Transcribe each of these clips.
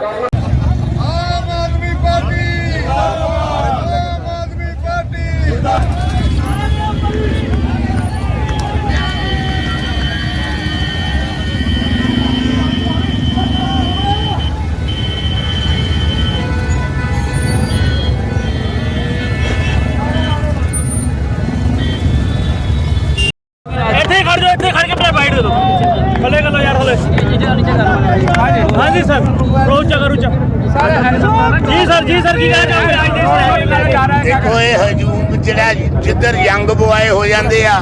Congress sir Rocha ਕਰੋ ਚਾ ਜੀ ਸਰ ਜੀ ਸਰ ਕੀ ਕਹਿਣਾ ਚਾਹੋਗੇ ਦੇਖੋ ਇਹ ਹਜੂਮ ਜਿਹੜਾ ਜਿੱਧਰ ਯੰਗ ਬੁਆਏ ਹੋ ਜਾਂਦੇ ਆ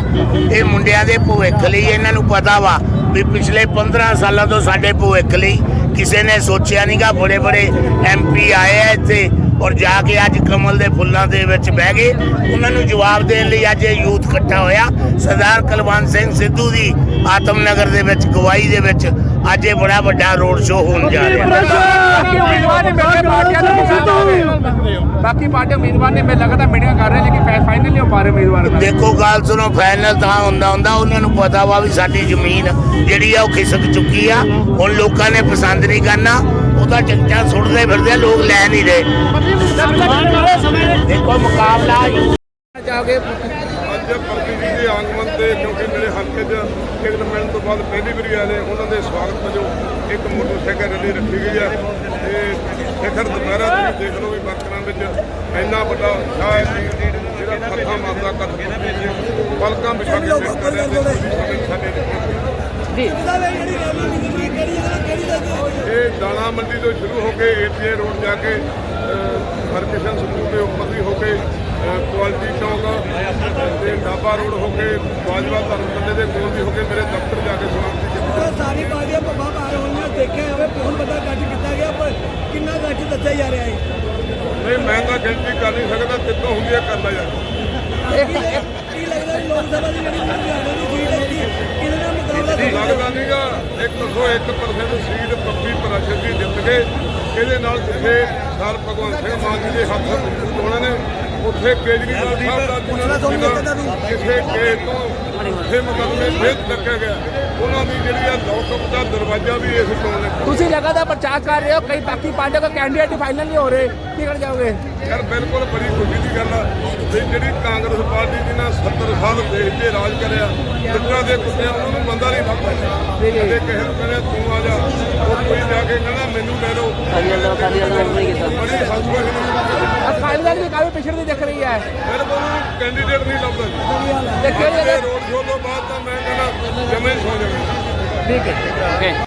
ਇਹ ਮੁੰਡਿਆਂ ਦੇ ਭਵਿੱਖ ਲਈ ਇਹਨਾਂ ਨੂੰ ਪਤਾ ਵਾ ਵੀ ਪਿਛਲੇ 15 ਸਾਲਾਂ ਤੋਂ ਸਾਡੇ ਭਵਿੱਖ ਲਈ ਕਿਸੇ ਨੇ ਸੋਚਿਆ ਨਹੀਂਗਾ ਬੜੇ ਬੜੇ ਐਮਪੀ ਆਏ ਆ ਇੱਥੇ ਔਰ ਜਾ ਕੇ ਅੱਜ ਕਮਲ ਦੇ ਫੁੱਲਾਂ ਦੇ ਵਿੱਚ ਬਹਿ ਗਏ। ਉਹਨਾਂ ਨੂੰ ਜਵਾਬ ਦੇਣ ਲਈ ਅੱਜ ਇਹ ਯੂਥ ਇਕੱਠਾ ਹੋਇਆ। ਸਰਦਾਰ ਕੁਲਵੰਤ ਸਿੰਘ ਸਿੱਧੂ ਦੀ ਆਤਮ ਨਗਰ ਦੇ ਵਿੱਚ ਗਵਾਹੀ ਦੇ ਵਿੱਚ ਅੱਜ ਇਹ ਬੜਾ ਵੱਡਾ ਰੋਡ ਸ਼ੋਅ ਹੋਣ ਜਾ ਰਿਹਾ। ਬਾਕੀ ਉਮੀਦਵਾਰ ਨੇ ਮੇਰੇ ਪਾਰਟੀਆਂ ਦੇ ਮੁਕਾਬਲੇ ਬਾਕੀ ਪਾਰਟੀ ਉਮੀਦਵਾਰ ਨੇ ਮੇਰੇ ਲਗਾਤਾਰ ਮੀਟਿੰਗ ਕਰ ਰਹੇ ਲੇਕਿਨ ਫਾਈਨਲ ਨਹੀਂ ਹੋ ਪਾ ਰਹੇ ਉਮੀਦਵਾਰ ਦੇਖੋ ਗੱਲ ਸੁਣੋ ਫਾਈਨਲ ਤਾਂ ਹੁੰਦਾ ਹੁੰਦਾ ਉਹਨਾਂ ਨੂੰ ਪਤਾ ਵਾ ਵੀ ਸਾਡੀ ਜ਼ਮੀਨ ਜਿਹੜੀ ਆ ਉਹ ਖਿਸਕ ਚੁੱਕੀ ਆ। ਹੁਣ ਲੋਕਾਂ ਨੇ ਪਸੰਦ ਨਹੀਂ ਕਰਨਾ ਉਹਦਾ ਟਿਕਟਾਂ ਸੁੱਟਦੇ ਫਿਰਦੇ ਆ, ਲੋਕ ਲੈ ਨਹੀਂ ਰਹੇ। ਦੇਖੋ ਮੁਕਾਬਲਾ ਚਾਹੋਗੇ ਅੱਜ ਪ੍ਰਤੀਨਿਧੀ ਦੇ ਆਗਮਨ ਤੇ ਕਿਉਂਕਿ ਮੇਰੇ ਹਲਕੇ 'ਚ ਟਿਕਟ ਮਿਲਣ ਤੋਂ ਬਾਅਦ ਪਹਿਲੀ ਵਾਰੀ ਆਏ ਨੇ ਉਹਨਾਂ ਦੇ ਸਵਾਗਤ ਵਜੋਂ ਇੱਕ ਮੋਟਰਸਾਈਕਲ ਰੈਲੀ ਰੱਖੀ ਗਈ ਹੈ। ਤੇ ਸਿਖਰ ਦੁਪਹਿਰਾ ਤੁਸੀਂ ਦੇਖ ਲਓ ਵੀ ਵਰਕਰਾਂ ਵਿੱਚ ਇੰਨਾ ਵੱਡਾ ਉਤਸ਼ਾਹ ਹੈ ਕਿ ਜਿਹੜਾ ਫੱਥਾ ਮਾਰਦਾ ਕਦਮ ਪਲਕਾਂ ਵਿਛਾ ਕੇ ਕਰ ਸਾਡੇ ਜੀ। ਇਹ ਦਾਣਾ ਮੰਡੀ ਤੋਂ ਸ਼ੁਰੂ ਹੋ ਕੇ ਏਟੀਏ ਰੋਡ ਜਾ ਕੇ ਹਰਕਿਸ਼ਨ ਸਕੂਲ ਦੇ ਉੱਪਰ ਦੀ ਹੋ ਕੇ ਕੁਆਲਿਟੀ ਚੌਕ ਡਾਬਾ ਰੋਡ ਹੋ ਕੇ ਬਾਜਵਾ ਧਰਮਪੁਰੇ ਦੇ ਕੋਲ ਦੀ ਹੋ ਕੇ ਮੇਰੇ ਦਫ਼ਤਰ ਜਾ ਕੇ ਸਮਾਪਤੀ ਕੀਤੀ ਸਾਰੀ ਪਾਰਟੀਆਂ ਪੱਬਾ ਪਾਰ ਹੋਣੀਆਂ ਦੇਖਿਆ ਹੋਵੇ ਬਹੁਤ ਵੱਡਾ ਗੱਜ ਕੀਤਾ ਗਿਆ ਪਰ ਕਿੰਨਾ ਗੱਜ ਦੱਸਿਆ ਜਾ ਰਿਹਾ ਹੈ? ਨਹੀਂ ਮੈਂ ਤਾਂ ਗਿਣਤੀ ਕਰ ਨਹੀਂ ਸਕਦਾ ਕਿੱਥੋਂ ਹੁੰਦੀ ਹੈ ਕਰ ਲਿਆ ਜਾ ਕੀ ਲੱਗਦਾ ਲੋਕ ਸਭਾ ਦੀ ਜਿਹੜੀ ਸੀਟ ਹੈ ਕਿ ਕਿਹਦੇ ਨਾਲ ਮੁਕਾਬਲਾ? ਲੱਗਦਾ ਨਹੀਂਗਾ 101% ਸੀਟ ਪੱਪੀ ਪ੍ਰਸ਼ਦ ਦੀ ਜਿੱਤ ਗਏ ਇਹਦੇ ਨਾਲ ਜਿੱਥੇ ਸਰ ਭਗਵੰਤ ਸਿੰਘ ਮਾਨ ਜੀ ਦੇ ਹੱਥ ਮਜ਼ਬੂਤ ਹੋਣੇ ਨੇ ਉੱਥੇ ਕੇਜਰੀਵਾਲ ਸਾਹਿਬ ਦਾ ਜਿਹਨਾਂ ਕਿਸੇ ਕੇ ਤੋਂ ਉੱਥੇ ਮੁਕੱਦਮੇ ਫੇਰ ਚੱਕਿਆ ਗਿਆ। ਉਹਨਾਂ ਦੀ ਜਿਹੜੀ ਆ ਲੋਕਅਪ ਦਾ ਦਰਵਾਜ਼ਾ ਵੀ ਇਸ ਚੋਣ ਨੇ। ਤੁਸੀਂ ਲਗਾਤਾਰ ਪ੍ਰਚਾਰ ਕਰ ਰਹੇ ਹੋ ਕਈ ਬਾਕੀ ਪਾਰਟੀਆਂ ਦਾ ਕੈਂਡੀਡੇਟ ਫਾਈਨਲ ਨਹੀਂ ਹੋ ਰਹੇ ਕੀ ਕਰ ਜਾਓਗੇ? ਯਾਰ ਬਿਲਕੁਲ ਬੜੀ ਖੁਸ਼ੀ ਦੀ ਗੱਲ ਆ ਵੀ ਜਿਹੜੀ ਕਾਂਗਰਸ ਪਾਰਟੀ ਦੀ ਨਾ 70 ਸਾਲ ਦੇਸ਼ ਤੇ ਰਾਜ ਕਰਿਆ ਦੁੱਕਾ ਦੇ ਕੁੱਤਿਆਂ ਉਹਨਾਂ ਨੂੰ ਕਦੇ ਕਿਸੇ ਨੂੰ ਕਹਿੰਦੇ ਤੂੰ ਆ ਜਾ। ਉਹ ਕੋਈ ਜਾ ਕੇ ਕਹਿੰਦਾ ਮੈਨੂੰ ਲੈ ਲਓ ਬੜੀ ਹਸਪਤਾਲ ਅਕਾਲੀ ਦਲ ਵੀ ਕਾਫੀ ਪਿਛੜ ਦੀ ਦਿਖ ਰਹੀ ਹੈ? ਬਿਲਕੁਲ ਕੈਂਡੀਡੇਟ ਨਹੀਂ ਲੱਭਦਾ ਜਗ੍ਹਾ ਰੋਡ ਸ਼ੋਅ ਤੋਂ ਬਾਅਦ ਤਾਂ ਮੈਂ ਕਹਿੰਦਾ ਜਮੇ ਹੀ ਸੌ ਜਾਵੇ ਠੀਕ ਹੈ। ਓਕੇ